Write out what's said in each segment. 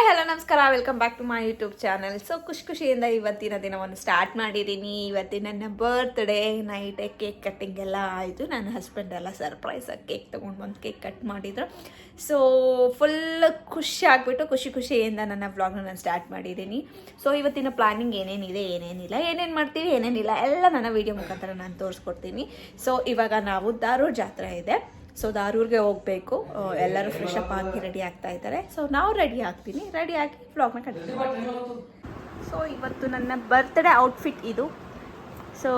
Hi, hello, ನಮಸ್ಕಾರ. Welcome back to my YouTube channel so ಖುಷಿ ಖುಷಿಯಿಂದ ಇವತ್ತಿನ ದಿನವನ್ನು ಸ್ಟಾರ್ಟ್ ಮಾಡಿದ್ದೀನಿ. ಇವತ್ತಿನ ನನ್ನ ಬರ್ತ್ಡೇ ನೈಟೇ ಕೇಕ್ ಕಟ್ಟಿಂಗ್ ಎಲ್ಲ ಆಯಿತು. ನನ್ನ ಹಸ್ಬೆಂಡ್ ಎಲ್ಲ ಸರ್ಪ್ರೈಸಾಗಿ ಕೇಕ್ ತೊಗೊಂಡು ಬಂದು ಕೇಕ್ ಕಟ್ ಮಾಡಿದ್ರು. ಸೊ ಫುಲ್ ಖುಷಿ ಆಗಿಬಿಟ್ಟು ಖುಷಿ ಖುಷಿಯಿಂದ ನನ್ನ ವ್ಲಾಗ್ನ ನಾನು ಸ್ಟಾರ್ಟ್ ಮಾಡಿದ್ದೀನಿ. ಸೊ ಇವತ್ತಿನ ಪ್ಲಾನಿಂಗ್ ಏನೇನಿದೆ ಏನೇನಿಲ್ಲ ಏನೇನು ಮಾಡ್ತೀವಿ ಏನೇನಿಲ್ಲ ಎಲ್ಲ ನನ್ನ ವೀಡಿಯೋ ಮುಖಾಂತರ ನಾನು ತೋರಿಸ್ಕೊಡ್ತೀನಿ. ಸೊ ಇವಾಗ ನಾವು ದಾರೂರ್ ಜಾತ್ರೆ ಇದೆ. ಸೊ ದಾರೂರ್ಗೆ ಹೋಗಬೇಕು. ಎಲ್ಲರೂ ಫ್ರೆಶ್ ಅಪ್ ಆಗಿ ರೆಡಿ ಆಗ್ತಾ ಇದ್ದಾರೆ. ಸೊ ನಾವು ರೆಡಿ ಆಗ್ತೀನಿ. ರೆಡಿ ಆಗಿ ವ್ಲಾಗ್ನ ಕಂಟಿನ್ಯೂ ಸೊ ಇವತ್ತು ನನ್ನ ಬರ್ತ್ಡೇ ಔಟ್ಫಿಟ್ ಇದು. So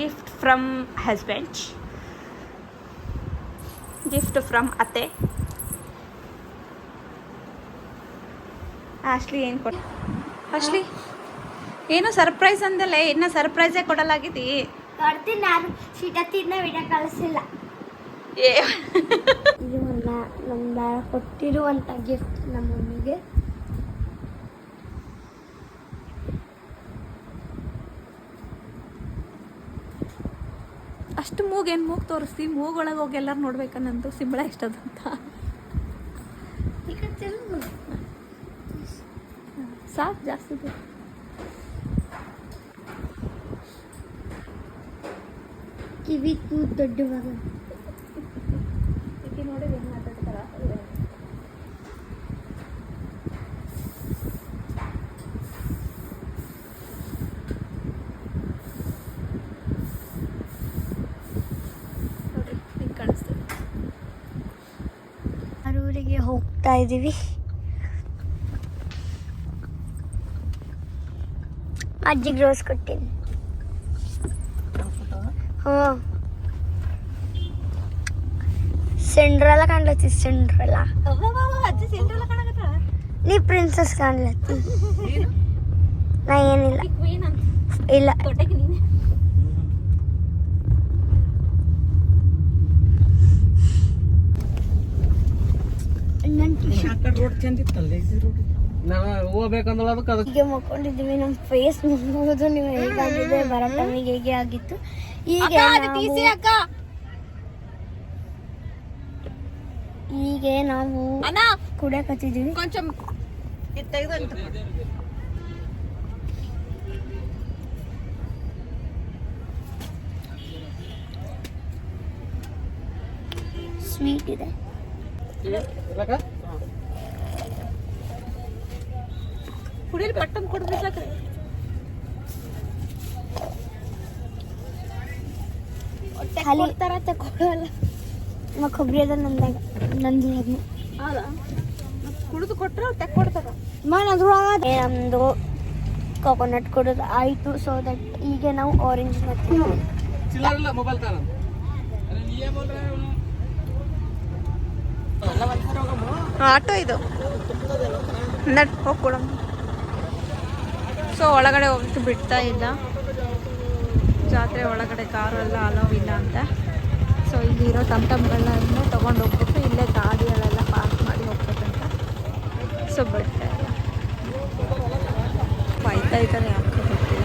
gift from husband gift from ಅತ್ತೆ. ಆಶ್ಲಿ ಏನು ಕೊಟ್ಟು ಆಶ್ಲಿ ಏನು ಸರ್ಪ್ರೈಸ್ ಅಂದಲ್ಲ ಇನ್ನೂ ಸರ್ಪ್ರೈಸೇ ಕೊಡಲಾಗಿದ್ದೀ? ನಾನು. ತಿನ್ನ ವಿಡಿಯೋ ಕಳಿಸಿಲ್ಲ. ಇದು ನನ್ನ ನಮ್ಮ ಕೊಟ್ಟಿರುವಂಥ ಗಿಫ್ಟ್ ನಮ್ಮ ಮಮ್ಮಿಗೆ ಅಷ್ಟು ಮೂಗೇನು ಮೂಗು ತೋರಿಸ್ತಿ? ಮೂಗೊಳಗೆ ಹೋಗಿ ಎಲ್ಲರೂ ನೋಡ್ಬೇಕನ್ನಂದು ಸಿಂಬಳ ಎಷ್ಟದಂತ ಸಾಕು ಜಾಸ್ತಿ. ಕಿವಿ ತೂ ದೊಡ್ಡ ಮಗ సైజ్ ఇవి మజ్జిగ రోజు కొట్టింది సెండ్రలా కండ్లు వచ్చింది నీ ప్రిన్సెస్ కండ్లు నా ఏం ఇలా ఇలా ರೋಡ್ ಚಂದ ಇತ್ತಲ್ಲ ಈ ರೋಡ್ ನಾವು ಹೋಗ್ಬೇಕಂದ್ರೆ ಅದಕ್ಕೆ ಅದಕ್ಕೆ. ಹೀಗೆ ಮಕ್ಕೊಂಡಿದ್ದೀವಿ ನಮ್ಮ ಫೇಸ್ ನೋಡೋದು ನೀವು ಹೇಗಾಗಿದೆ ಹೇಗೆ ಆಗಿತ್ತು. ಈಗ ನಾವು- ಈಗ ನಾವು ಅಣ್ಣ, ಕುಡಿಯಕತ್ತಿದ್ದೀವಿ. ಕೊಂಚಂ. ಸ್ವೀಟ್ ಇದೆ. ಕುಡೀರಿ ಪಟ್ಟನ್ ಕೊಡ್ಬೇಕಾಗ ಖಾಲಿ. ಕೊಬ್ಬರಿ ಅದ ನಂದಾಗ ನಂದು ಅದನ್ನ ಕುಡಿದು ಕೊಟ್ರೆ ತೆಕ್ ಕೊಡ್ತಾರ. ಅದ್ರೊಳಗೆ ನಮ್ಮದು ಕೊಕೊನಟ್ ಕೊಡೋದು ಆಯಿತು ಸೊ ದಟ್ ಈಗ ನಾವು ಆರೆಂಜ್ ಮತ್ತೆ ಚಿಲ್ಲರ್ ಇಲ್ಲ ಮೊಬೈಲ್ ತಾನ ಆಟೋ ಇದು. ನಡ್ ಹೋಗ್ಕೊಡ ಸೊ ಒಳಗಡೆ ಹೋಗಕ್ಕೆ ಬಿಡ್ತಾ ಇಲ್ಲ. ಜಾತ್ರೆ ಒಳಗಡೆ ಕಾರು ಎಲ್ಲ ಅಲೋವ್ ಇಲ್ಲ ಅಂತ. ಸೊ ಇಲ್ಲಿರೋ ಇರೋ ಟಮ್ ಟಮ್ಗಳನ್ನ ತೊಗೊಂಡು ಹೋಗ್ಬಿಟ್ಟು ಇಲ್ಲೇ ಗಾಡಿಗಳೆಲ್ಲ ಪಾರ್ಕ್ ಮಾಡಿ ಹೋಗ್ಬೇಕಂತ. ಸೊ ಬಿಡ್ತಾ ಇಲ್ಲ. ಬೈತಾ ಇದ್ದಾರೆ ಯಾಕೆ ಗೊತ್ತಿಲ್ಲ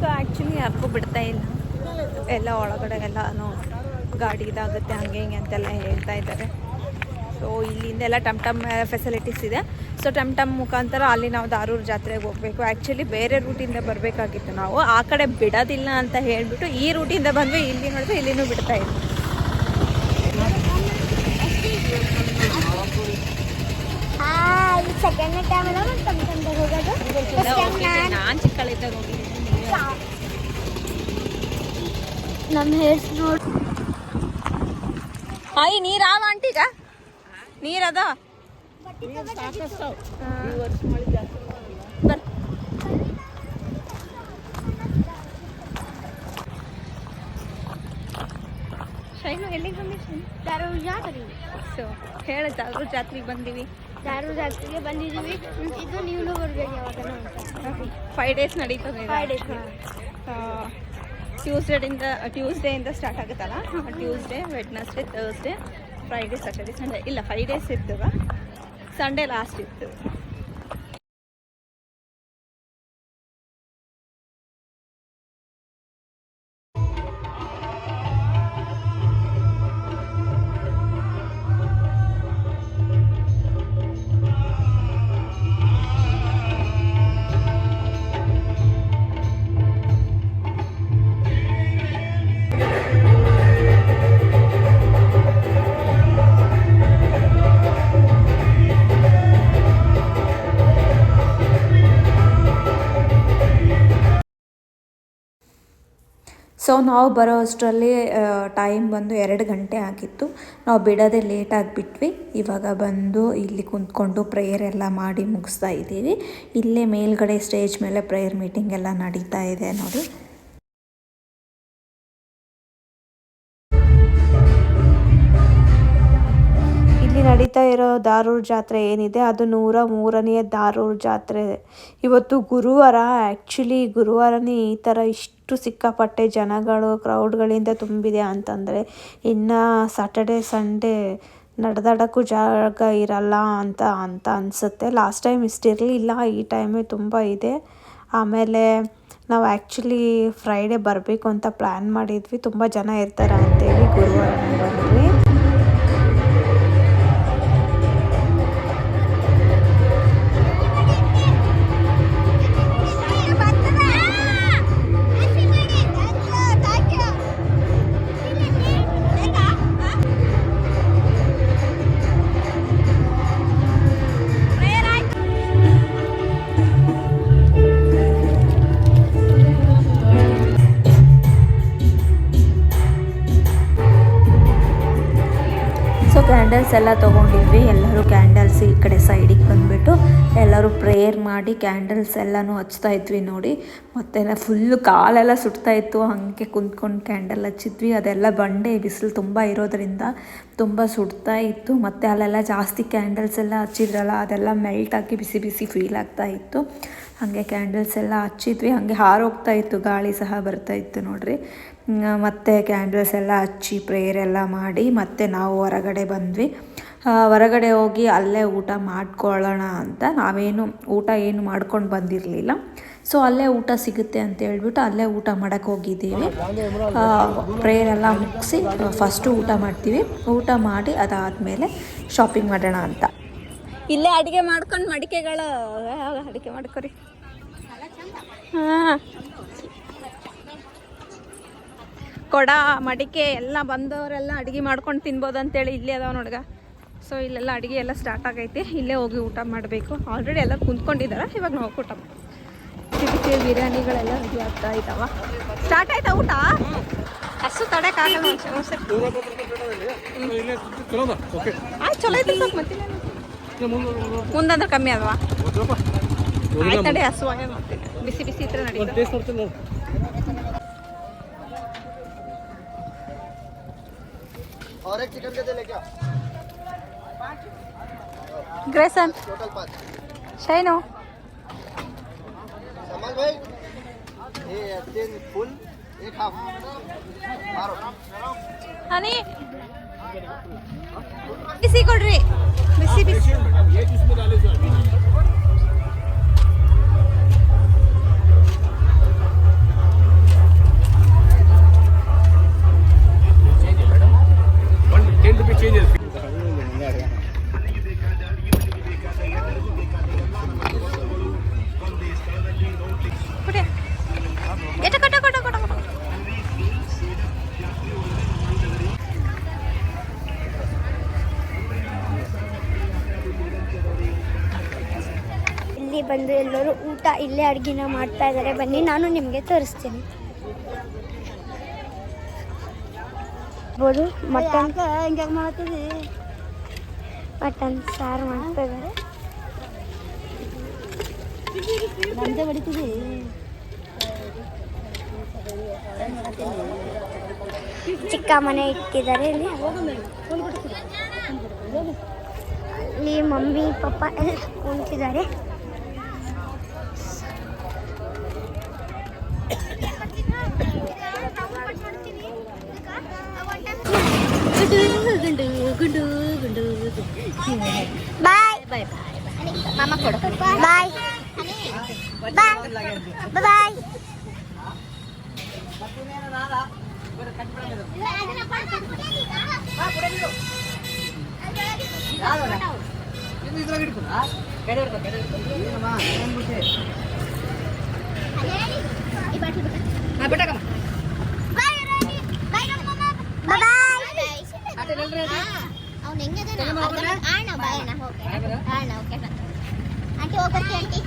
ಸೊ ಆ್ಯಕ್ಚುಲಿ ಯಾರಿಗೂ ಬಿಡ್ತಾ ಇಲ್ಲ. ಎಲ್ಲ ಒಳಗಡೆ ಎಲ್ಲನೂ ಗಾಡಿ ಇದಾಗುತ್ತೆ ಹಂಗೆ ಹಿಂಗೆ ಅಂತೆಲ್ಲ ಹೇಳ್ತಾ ಇದ್ದಾರೆ. ಸೊ ಇಲ್ಲಿಂದ ಎಲ್ಲ ಟಮ್ ಟಮ್ ಫೆಸಿಲಿಟೀಸ್ ಇದೆ. ಸೊ ಟಮ್ ಟಮ್ ಮುಖಾಂತರ ಅಲ್ಲಿ ನಾವು ದಾರೂರು ಜಾತ್ರೆಗೆ ಹೋಗಬೇಕು. ಆ್ಯಕ್ಚುಲಿ ಬೇರೆ ರೂಟಿಂದ ಬರಬೇಕಾಗಿತ್ತು ನಾವು. ಆ ಕಡೆ ಬಿಡೋದಿಲ್ಲ ಅಂತ ಹೇಳಿಬಿಟ್ಟು ಈ ರೂಟಿಂದ ಬಂದ್ವಿ ಇಲ್ಲಿ ನೋಡಿದ್ರೆ ಇಲ್ಲಿನೂ ಬಿಡ್ತಾ ಇಲ್ಲ. ನಾನು ಚಿಕ್ಕಳಿದ್ದಾಗ ಹೋಗಿದ್ದೀನಿ ನಮ್ಮ ಹೇರ್ಸ್ ನೋಡಿ ಹಾಯ್ ನೀರಾವ ಆಂಟಿಗ ನೀರದ ಬರ್. ಶೈನು ಎಲ್ಲಿಗೆ ಬಂದಿ ಶೈನು ದಾರು ಜಾತ್ರೆ ಸೊ ಹೇಳ ದಾರು ಜಾತ್ರೆಗೆ ಬಂದೀವಿ. ದಾರು ಜಾತ್ರೆಗೆ ಬಂದಿದ್ದೀವಿ ಇದು ನೀವು ಬರ್ಬೇಕು ಯಾವಾಗ ಫೈವ್ ಡೇಸ್ ನಡೀತದೆ ಫೈವ್ ಡೇಸ್ ಟ್ಯೂಸ್ಡೇದಿಂದ ಟ್ಯೂಸ್ಡೇಯಿಂದ ಸ್ಟಾರ್ಟ್ ಆಗುತ್ತಲ್ಲ? Tuesday Wednesday Thursday Friday Saturday Sunday ಇಲ್ಲ ಫೈವ್ ಡೇಸ್ ಇತ್ತು ಸಂಡೇ ಲಾಸ್ಟ್ ಇತ್ತು. ಸೊ ನಾವು ಬರೋ ಅಷ್ಟರಲ್ಲಿ ಟೈಮ್ ಬಂದು ಎರಡು ಗಂಟೆ ಆಗಿತ್ತು. ನಾವು ಬಿಡೋದೇ ಲೇಟ್ ಬಿಟ್ವಿ ಇವಾಗ ಬಂದು ಇಲ್ಲಿ ಕುಂತ್ಕೊಂಡು ಪ್ರೇಯರ್ ಎಲ್ಲ ಮಾಡಿ ಮುಗಿಸ್ತಾ ಇದ್ದೀವಿ. ಇಲ್ಲೇ ಮೇಲ್ಗಡೆ ಸ್ಟೇಜ್ ಮೇಲೆ ಪ್ರೇಯರ್ ಮೀಟಿಂಗ್ ಎಲ್ಲ ನಡೀತಾ ಇದೆ ನೋಡಿ. ನಡೀತಾ ಇರೋ ದಾರೂರ್ ಜಾತ್ರೆ ಏನಿದೆ, ಅದು ನೂರ ಮೂರನೆಯ ದಾರೂರ್ ಜಾತ್ರೆ. ಇವತ್ತು ಗುರುವಾರ ಆ್ಯಕ್ಚುಲಿ ಗುರುವಾರನೇ ಈ ಥರ ಇಷ್ಟು ಸಿಕ್ಕಾಪಟ್ಟೆ ಜನಗಳು ಕ್ರೌಡ್ಗಳಿಂದ ತುಂಬಿದೆ ಅಂತಂದರೆ, ಇನ್ನು ಸಾಟರ್ಡೆ ಸಂಡೇ ನಡೆದಾಡೋಕ್ಕೂ ಜಾಗ ಇರಲ್ಲ ಅಂತ ಅಂತ ಅನಿಸುತ್ತೆ. ಲಾಸ್ಟ್ ಟೈಮ್ ಇಷ್ಟಿರಲಿಲ್ಲ, ಈ ಟೈಮೇ ತುಂಬ ಇದೆ. ಆಮೇಲೆ ನಾವು ಆ್ಯಕ್ಚುಲಿ ಫ್ರೈಡೇ ಬರಬೇಕು ಅಂತ ಪ್ಲ್ಯಾನ್ ಮಾಡಿದ್ವಿ. ತುಂಬ ಜನ ಇರ್ತಾರೆ ಅಂತೇಳಿ ಗುರುವಾರ ಬಂದ್ವಿ. ಕ್ಯಾಂಡಲ್ಸ್ ಎಲ್ಲ ತೊಗೊಂಡಿದ್ವಿ. ಎಲ್ಲರೂ ಕ್ಯಾಂಡಲ್ಸ್ ಈ ಕಡೆ ಸೈಡಿಗೆ ಬಂದುಬಿಟ್ಟು ಎಲ್ಲರೂ ಪ್ರೇಯರ್ ಮಾಡಿ ಕ್ಯಾಂಡಲ್ಸ್ ಎಲ್ಲನೂ ಹಚ್ತಾ ಇದ್ವಿ ನೋಡಿ. ಮತ್ತು ಫುಲ್ಲು ಕಾಲೆಲ್ಲ ಸುಡ್ತಾ ಇತ್ತು. ಹಾಗೆ ಕುಂತ್ಕೊಂಡು ಕ್ಯಾಂಡಲ್ ಹಚ್ಚಿದ್ವಿ. ಅದೆಲ್ಲ ಬಂಡೆ, ಬಿಸಿಲು ತುಂಬ ಇರೋದ್ರಿಂದ ತುಂಬ ಸುಡ್ತಾ ಇತ್ತು. ಮತ್ತು ಅಲ್ಲೆಲ್ಲ ಜಾಸ್ತಿ ಕ್ಯಾಂಡಲ್ಸ್ ಎಲ್ಲ ಹಚ್ಚಿದ್ರಲ್ಲ, ಅದೆಲ್ಲ ಮೆಲ್ಟ್ ಹಾಕಿ ಬಿಸಿ ಬಿಸಿ ಫೀಲ್ ಆಗ್ತಾ ಇತ್ತು. ಹಾಗೆ ಕ್ಯಾಂಡಲ್ಸ್ ಎಲ್ಲ ಹಚ್ಚಿದ್ವಿ. ಹಾಗೆ ಹಾರೋಗ್ತಾ ಇತ್ತು. ಗಾಳಿ ಸಹ ಬರ್ತಾ ಇತ್ತು ನೋಡ್ರಿ. ಮತ್ತೆ ಕ್ಯಾಂಡಲ್ಸ್ ಎಲ್ಲ ಹಚ್ಚಿ ಪ್ರೇಯರ್ ಎಲ್ಲ ಮಾಡಿ, ಮತ್ತೆ ನಾವು ಹೊರಗಡೆ ಬಂದ್ವಿ. ಹೊರಗಡೆ ಹೋಗಿ ಅಲ್ಲೇ ಊಟ ಮಾಡ್ಕೊಳ್ಳೋಣ ಅಂತ. ನಾವೇನು, ಊಟ ಏನು ಮಾಡ್ಕೊಂಡು ಬಂದಿರಲಿಲ್ಲ. ಸೊ ಅಲ್ಲೇ ಊಟ ಸಿಗುತ್ತೆ ಅಂತ ಹೇಳ್ಬಿಟ್ಟು ಅಲ್ಲೇ ಊಟ ಮಾಡೋಕ್ಕೆ ಹೋಗಿದ್ದೀವಿ. ಪ್ರೇಯರ್ ಎಲ್ಲ ಮುಗಿಸಿ ಫಸ್ಟು ಊಟ ಮಾಡ್ತೀವಿ. ಊಟ ಮಾಡಿ ಅದಾದಮೇಲೆ ಶಾಪಿಂಗ್ ಮಾಡೋಣ ಅಂತ. ಇಲ್ಲೇ ಅಡುಗೆ ಮಾಡ್ಕೊಂಡು ಮಡಿಕೆಗಳು, ಅಡುಗೆ ಮಾಡ್ಕೊರಿ. ಹಾಂ. ಕೊಡ ಮಡಿಕೆ ಎಲ್ಲ ಬಂದವರೆಲ್ಲ ಅಡುಗೆ ಮಾಡ್ಕೊಂಡು ತಿನ್ಬೋದು ಅಂತೇಳಿ ಇಲ್ಲೇ ಅದಾವ ನೋಡ್ಗ. ಸೊ ಇಲ್ಲೆಲ್ಲ ಅಡುಗೆ ಎಲ್ಲ ಸ್ಟಾರ್ಟ್ ಆಗೈತಿ. ಇಲ್ಲೇ ಹೋಗಿ ಊಟ ಮಾಡಬೇಕು. ಆಲ್ರೆಡಿ ಎಲ್ಲ ಕುಂತ್ಕೊಂಡಿದ್ದಾರೆ ಇವಾಗ ನಾವು ಊಟ ಮಾಡ್ತೀವಿ ಬಿರಿಯಾನಿಗಳೆಲ್ಲ ರೆಡಿ ಆಗ್ತಾ ಇದ್ದಾವ ಸ್ಟಾರ್ಟ್ ಆಯ್ತಾ ಊಟ? ಅಷ್ಟು ತಡೆ ಆಯ್ತು ಚಲೋ ಐತಿ ಸ್ವಲ್ಪ ಮತ್ತೆ ಮುಂದಂದ್ರೆ ಕಮ್ಮಿ ಅಲ್ವಾ? ಆಯ್ತು ತಡೆ ಹಸುವಾಗೆ ಮಾಡ್ತೀನಿ. ಬಿಸಿ ಬಿಸಿ ಇದ್ರೆ ನಡೀತದೆ. और एक चिकन के दे लेके आओ ग्रेसन टोटल पाँच। शाइनो समझ भाई। ये तीन फुल एक हाफ़। मारो। हनी। किसी को ड्रे बिस्सी बिस्सी। ये किसमें डाले सर ಊಟ ಇಲ್ಲೇ ಅಡುಗೆನ ಮಾಡ್ತಾ ಇದ್ದಾರೆ. ಬನ್ನಿ ನಾನು ನಿಮಗೆ ತೋರಿಸ್ತೀನಿ. ಬೋದು ಮಟನ್. ಮಾಡ್ತೀವಿ ಮಟನ್ ಸಾರು ಮಾಡ್ತಾ ಇದ್ದಾರೆ. ಚಿಕ್ಕ ಮನೆ ಇಟ್ಟಿದ್ದಾರೆ ಇಲ್ಲಿ. ಇಲ್ಲಿ ಮಮ್ಮಿ ಪಪ್ಪ ಎಲ್ಲ ಕುಂತಿದ್ದಾರೆ. బాయ్ బాయ్ మామ కొడుకు బాయ్ బాయ్ బాయ్ ఆ బిడ్డకమ్మ ಅವ್ನು ಹೆಂಗದ ಅಣ್ಣ ಓಕೆ ಆಣ okay aunty ಹೋಗ್ಬರ್ತಿ aunty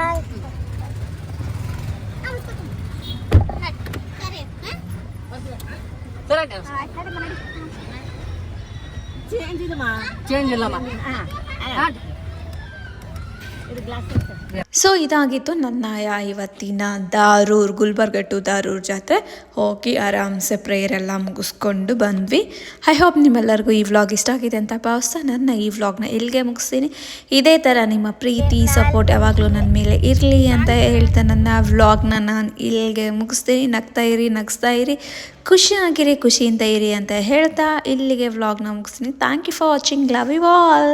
monkey. Change the ma. Change the ma. Ah. Ah. It glasses. So ಇದಾಗಿತ್ತು ನನ್ನ ಇವತ್ತಿನ ದಾರೂರ್ ಗುಲ್ಬರ್ಗ ಟು ದಾರೂರ್ ಜಾತ್ರೆ. ಹೋಗಿ ಆರಾಮ್ಸೆ ಪ್ರೇಯರ್ ಎಲ್ಲ ಮುಗಿಸ್ಕೊಂಡು ಬಂದ್ವಿ. ಐ ಹೋಪ್ ನಿಮ್ಮೆಲ್ಲರಿಗೂ ಈ ವ್ಲಾಗ್ ಇಷ್ಟ ಆಗಿದೆ ಅಂತ ಭಾವಿಸ್ತಾ ನನ್ನ ಈ ವ್ಲಾಗ್ನ ಇಲ್ಲಿಗೆ ಮುಗಿಸ್ತೀನಿ. ಇದೇ ಥರ ನಿಮ್ಮ ಪ್ರೀತಿ ಸಪೋರ್ಟ್ ಯಾವಾಗಲೂ ನನ್ನ ಮೇಲೆ ಇರಲಿ ಅಂತ ಹೇಳ್ತಾ ನನ್ನ ವ್ಲಾಗ್ನ ನಾನು ಇಲ್ಲಿಗೆ ಮುಗಿಸ್ತೀನಿ. ನಗ್ತಾ ಇರಿ, ನಗಿಸ್ತಾ ಇರಿ. ಖುಷಿಯಾಗಿರಿ, ಖುಷಿಯಿಂದ ಇರಿ ಅಂತ ಹೇಳ್ತಾ ಇಲ್ಲಿಗೆ ವ್ಲಾಗ್ನ ಮುಗಿಸ್ತೀನಿ. Thank you for watching love you all